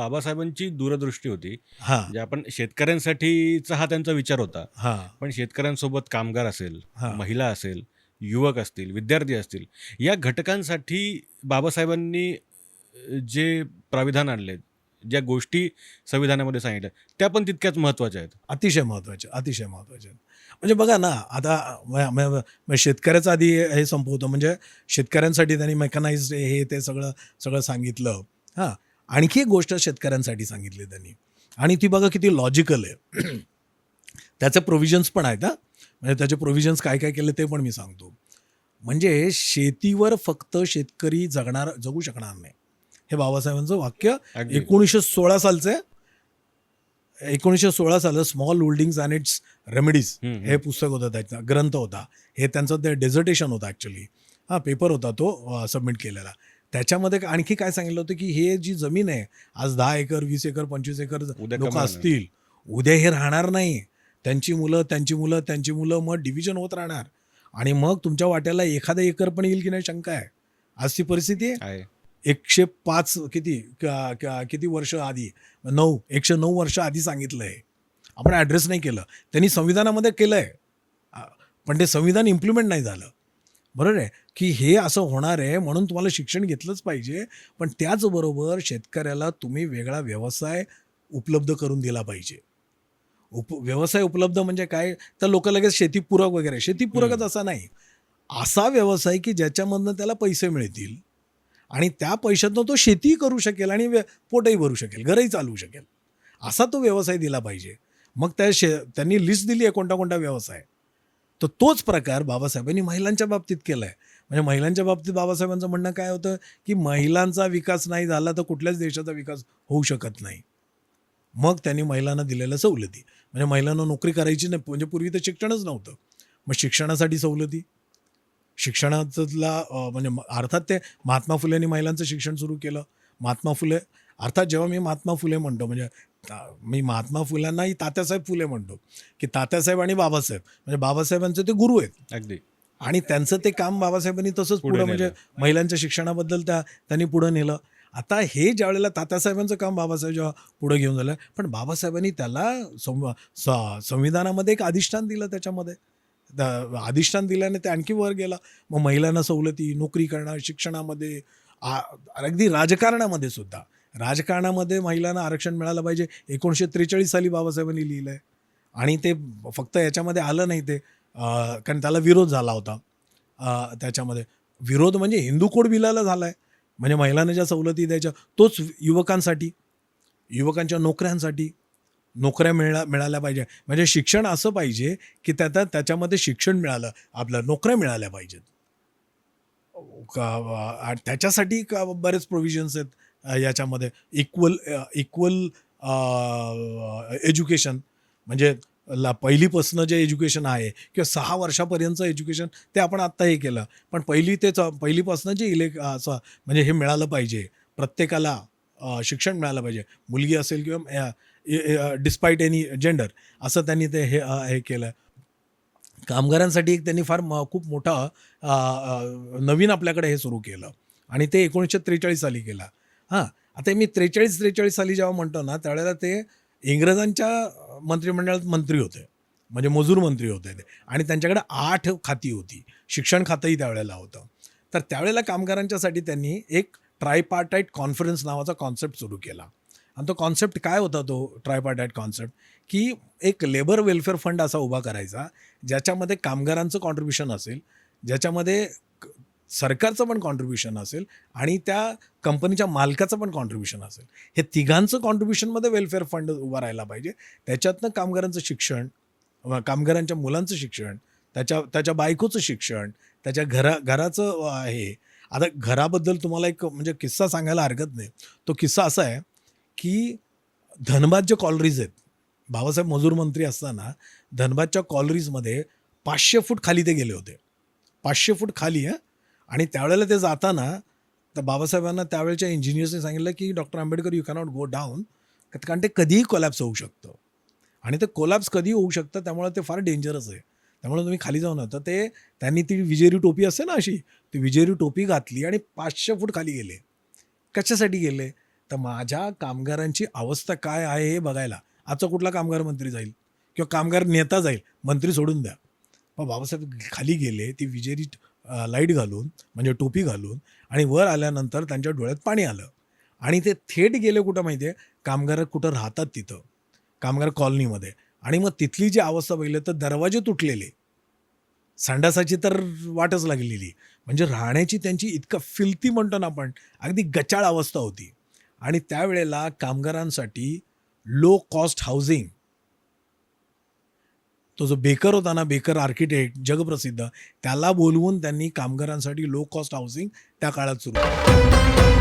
बाबासाहेबांची दूरदृष्टी होती. हां. म्हणजे आपण शेतकऱ्यांसाठीचा हा त्यांचा विचार होता. हां. पण शेतकऱ्यांसोबत कामगार असेल हां. महिला असेल युवक असतील विद्यार्थी असतील या घटकांसाठी बाबासाहेबांनी अ, जे प्राविधान आणले ज्या गोष्टी संविधानामध्ये सांगितल्या त्या पण तितक्याच महत्त्वाच्या आहेत. अतिशय महत्त्वाचे अतिशय महत्त्वाचे म्हणजे बघा ना आता म- म- म- शेतकऱ्याचं आधी हे संपवतं. म्हणजे शेतकऱ्यांसाठी त्यांनी मेकनाइज हे ते सगळं सगळं सांगितलं. हां. आणखी एक गोष्ट शेतकऱ्यांसाठी सांगितली त्यांनी. आणि ती बघा किती लॉजिकल आहे. त्याचे प्रोव्हिजन्स पण आहेत हां. म्हणजे त्याचे प्रोव्हिजन्स काय काय केले ते पण मी सांगतो. म्हणजे शेतीवर फक्त शेतकरी जगणार जगू शकणार नाही. हे बाबासाहेबांचं वाक्य एकोणीसशे सोळा सालचं. एकोणीसशे सोळा सालं small holdings and its remedies. हे पुस्तक होतं त्याचा ग्रंथ होता. हे त्यांचं ते डेझर्टेशन होतं ॲक्च्युली हां पेपर होता तो सबमिट केलेला. त्याच्यामध्ये आणखी काय सांगितलं होतं की हे जी जमीन आहे आज दहा एकर वीस एकर पंचवीस एकर उद्या लोक असतील. उद्या हे राहणार नाही. त्यांची मुलं त्यांची मुलं त्यांची मुलं मग डिव्हिजन होत राहणार. आणि मग तुमच्या वाट्याला एखादा एकर पण येईल की नाही शंका आहे? आज ती परिस्थिती आहे. एकशे पाच किती किती वर्ष आधी नऊ एकशे नऊ वर्ष आधी सांगितलं आहे आपण ॲड्रेस नाही केलं. त्यांनी संविधानामध्ये केलं आहे पण ते संविधान इम्प्लिमेंट नाही झालं. बरोबर आहे? की हे असं होणार आहे म्हणून तुम्हाला शिक्षण घेतलंच पाहिजे. पण त्याचबरोबर शेतकऱ्याला तुम्ही वेगळा व्यवसाय उपलब्ध करून दिला पाहिजे. उप व्यवसाय उपलब्ध म्हणजे काय? तर लोक लगेच शेतीपूरक वगैरे शेतीपूरकच. असा नाही. असा व्यवसाय की ज्याच्यामधनं त्याला पैसे मिळतील आणि त्या पैशातनं तो शेती करू शकेल आणि व्य- पोटही भरू शकेल घरही चालवू शकेल. असा तो व्यवसाय दिला पाहिजे. मग त्या शे त्यांनी लिस्ट दिली आहे कोणता कोणता व्यवसाय. तर तोच प्रकार बाबासाहेबांनी महिलांच्या बाबतीत केला आहे म्हणजे महिलांच्या बाबतीत बाबासाहेबांचं म्हणणं काय होतं की महिलांचा विकास नाही झाला तर कुठल्याच देशाचा विकास होऊ शकत नाही. मग त्यांनी महिलांना दिलेल्या सवलती. म्हणजे महिलांना नोकरी करायची नाही म्हणजे पूर्वी तर शिक्षणच नव्हतं. मग शिक्षणासाठी सवलती. शिक्षणातला म्हणजे म- अर्थात ते महात्मा फुलेंनी महिलांचं शिक्षण सुरू केलं. महात्मा फुले अर्थात जेव्हा मी महात्मा फुले म्हणतो म्हणजे मी महात्मा फुल्यांनाही तात्यासाहेब फुले म्हणतो की तात्यासाहेब आणि बाबासाहेब. म्हणजे बाबासाहेबांचे ते गुरु आहेत. अगदी. आणि त्यांचं ते काम बाबासाहेबांनी तसंच पुढे म्हणजे. महिलांच्या शिक्षणाबद्दल त्या त्यांनी पुढं नेलं. आता हे ज्या वेळेला तात्यासाहेबांचं काम बाबासाहेब जेव्हा पुढं घेऊन झालं पण बाबासाहेबांनी त्याला संविधानामध्ये एक अधिष्ठान दिलं त्याच्यामध्ये. अधिष्ठान दिल्याने ते आणखी वर गेला. मग महिलांना सवलती नोकरी करणं शिक्षणामध्ये अगदी राजकारणामध्ये सुद्धा. राजकारणामध्ये महिलांना आरक्षण मिळालं पाहिजे. एकोणीसशे त्रेचाळीस साली बाबासाहेबांनी लिहिलं आहे आणि ते फक्त याच्यामध्ये आलं नाही ते. कारण त्याला विरोध झाला होता. त्याच्यामध्ये. विरोध म्हणजे हिंदू कोड बिलाला झाला आहे म्हणजे महिलांना ज्या सवलती द्यायच्या तोच युवकांसाठी युवकांच्या नोकऱ्यांसाठी नोकऱ्या मिळा मिळाल्या पाहिजे. म्हणजे शिक्षण असं पाहिजे की त्यात त्याच्यामध्ये शिक्षण मिळालं आपलं नोकऱ्या मिळाल्या पाहिजेत. का त्याच्यासाठी का बरेच प्रोव्हिजन्स आहेत याच्यामध्ये. इक्वल इक्वल एज्युकेशन म्हणजे ला पहिलीपासनं जे एज्युकेशन आहे किंवा सहा वर्षापर्यंतचं एज्युकेशन ते आपण आत्ता हे केलं. पण पहिली ते च- पहिलीपासनं जे इलेक असं म्हणजे हे मिळालं पाहिजे. प्रत्येकाला शिक्षण मिळालं पाहिजे. मुलगी असेल किंवा डिस्पाईट एनी जेंडर असं त्यांनी ते हे हे केलं. कामगारांसाठी एक त्यांनी फार म- खूप मोठं नवीन आपल्याकडे हे सुरू केलं. आणि ते एकोणीसशे त्रेचाळीस साली केलं. हां. आता मी त्रेचाळीस त्रेचाळीस साली जेव्हा म्हणतो ना त्यावेळेला ते इंग्रजांच्या मंत्रिमंडळात मंत्री होते. म्हणजे मजूर मंत्री होते ते. आणि त्यांच्याकडे आठ खाती होती. शिक्षण खातंही त्यावेळेला होतं. तर त्यावेळेला कामगारांच्यासाठी त्यांनी एक ट्रायपार्टाईट कॉन्फरन्स नावाचा कॉन्सेप्ट सुरू केला. आणि तो कॉन्सेप्ट काय होता तो ट्रायपार्टाईट कॉन्सेप्ट की एक लेबर वेलफेअर फंड असा उभा करायचा ज्याच्यामध्ये कामगारांचं कॉन्ट्रीब्युशन असेल ज्याच्यामध्ये क- सरकारचं पण कॉन्ट्रीब्युशन असेल आणि त्या कंपनीच्या मालकाचं पण कॉन्ट्रीब्युशन असेल. हे तिघांचं कॉन्ट्रीब्युशनमध्ये वेलफेअर फंड उभा राहायला पाहिजे. त्याच्यातनं कामगारांचं शिक्षण कामगारांच्या मुलांचं शिक्षण त्याच्या त्याच्या बायकोचं शिक्षण त्याच्या घरा घराचं हे. आता घराबद्दल तुम्हाला एक म्हणजे किस्सा सांगायला हरकत नाही. तो किस्सा असा आहे की धनबाद जे कॉलरीज आहेत. बाबासाहेब मजूर मंत्री असताना धनबादच्या कॉलरीजमध्ये पाचशे फूट खाली ते गेले होते. पाचशे फूट खाली आहे आणि त्यावेळेला ते जाताना तर बाबासाहेबांना त्यावेळेच्या इंजिनियर्सने सांगितलं की doctor Ambedkar you cannot go down कारण ते कधीही कोलॅप्स होऊ शकतं. आणि ते कोलॅप्स कधी होऊ शकतं त्यामुळे ते फार डेंजरस आहे. त्यामुळे तुम्ही खाली जाऊ नका तर ते त्यांनी ती विजेरी टोपी असते ना अशी ती विजेरी टोपी घातली आणि पाचशे फूट खाली गेले. कशासाठी गेले? तर माझ्या कामगारांची अवस्था काय आहे हे बघायला. आजचा कुठला कामगार मंत्री जाईल? किंवा कामगार नेता जाईल? मंत्री सोडून द्या. मग बाबासाहेब खाली गेले ती विजेरी लाइट घालून म्हणजे टोपी घालून आणि वर आल्यानंतर त्यांच्या डोळ्यात पाणी आलं. आणि ते थेट गेले कुठं माहिती आहे? कामगार कुठं राहतात तिथं. कामगार कॉलनीमध्ये. आणि मग तिथली जी अवस्था बघितली तर दरवाजे तुटलेले. संडासाची तर वाटच लागलेली. म्हणजे राहण्याची त्यांची इतकं फिलती म्हणतो ना आपण अगदी गचाळ अवस्था होती. आणि त्यावेळेला कामगारांसाठी लो कॉस्ट हाऊसिंग तो जो बेकर होता ना बेकर आर्किटेक्ट जगप्रसिद्ध त्याला बोलवून त्यांनी कामगारांसाठी लो कॉस्ट हाऊसिंग त्या काळात सुरू केलं.